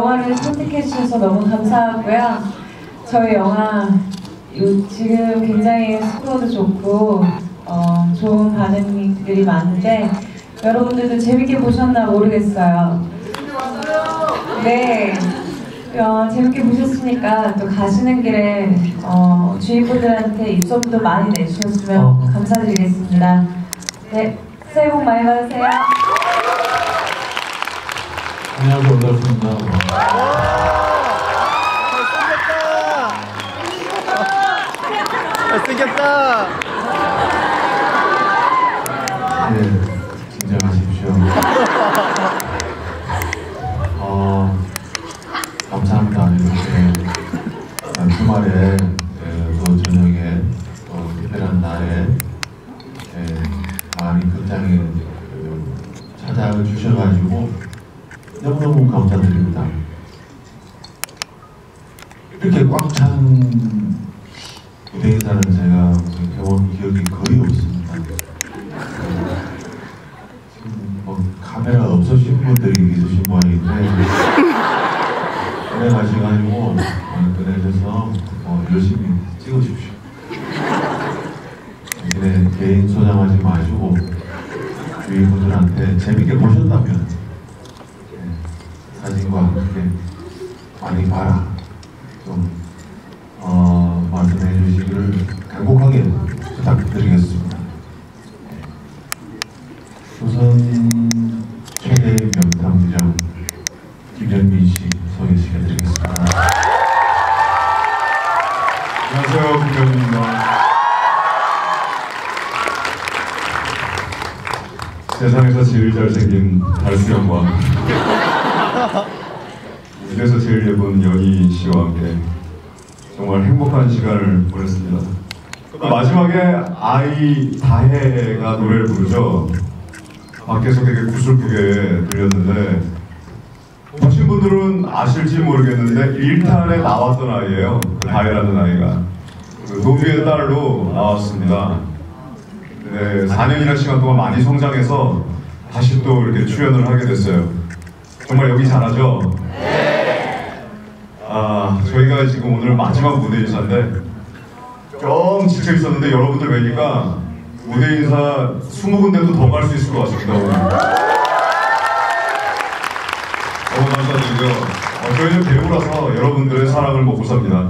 영화를 선택해 주셔서 너무 감사하고요. 저희 영화 요- 지금 굉장히 스코어도 좋고 어, 좋은 반응들이 많은데 여러분들도 재밌게 보셨나 모르겠어요. 네. 어, 재밌게 보셨으니까 또 가시는 길에 어, 주인분들한테 입소문도 많이 내주셨으면 어. 감사드리겠습니다. 네, 새해 복 많이 받으세요. 안녕하세요 올라왔습니다. 잘생겼다. 네, 진정하십시오. 어, 감사합니다. 이렇게 어, 주말에 에, 또 저녁에 또 특별한 날에 에, 많이 극장에 그, 찾아주셔가지고 너무너무 감사드립니다. 이렇게 꽉 찬 무대 인사는 제가 배운 기억이 거의 없습니다. 지금 뭐 카메라 없으신 분들이 계신 모양인데 오래 가셔가지고 어, 그래서 어, 열심히 찍어주십시오. 개인 소장하지 마시고 주위 분들한테 재밌게 보셨다면 예, 사진과 함께 많이 봐라 좀 어, 말씀해 주시기를 간곡하게 부탁드리겠습니다. 우선 최대의 명탐정 김현민 씨 소개시켜드리겠습니다. 안녕하세요, 김경민입니다. 세상에서 제일 잘생긴 달수영과 무대에서 제일 예쁜 연희 씨와 함께 정말 행복한 시간을 보냈습니다. 마지막에 아이 다혜가 노래를 부르죠. 밖에서 되게 구슬프게 들렸는데 보신 분들은 아실지 모르겠는데 1탄에 나왔던 아이예요. 그 다혜라는 아이가. 그 노비의 딸로 나왔습니다. 네, 4년이나 시간 동안 많이 성장해서 다시 또 이렇게 출연을 하게 됐어요. 정말 여기 잘하죠? 아, 저희가 지금 오늘 마지막 무대 인사인데 좀 지쳐 있었는데 여러분들 뵈니까 무대 인사 20군데도 더 갈 수 있을 것 같습니다. 오늘. 너무 감사드리고요. 어, 저희는 배우라서 여러분들의 사랑을 먹고 삽니다.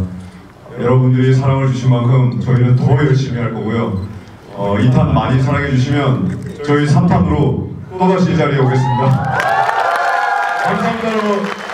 여러분들이 사랑을 주신 만큼 저희는 더 열심히 할 거고요. 어, 2탄 많이 사랑해 주시면 저희 3탄으로 또다시 이 자리에 오겠습니다. 감사합니다, 여러분.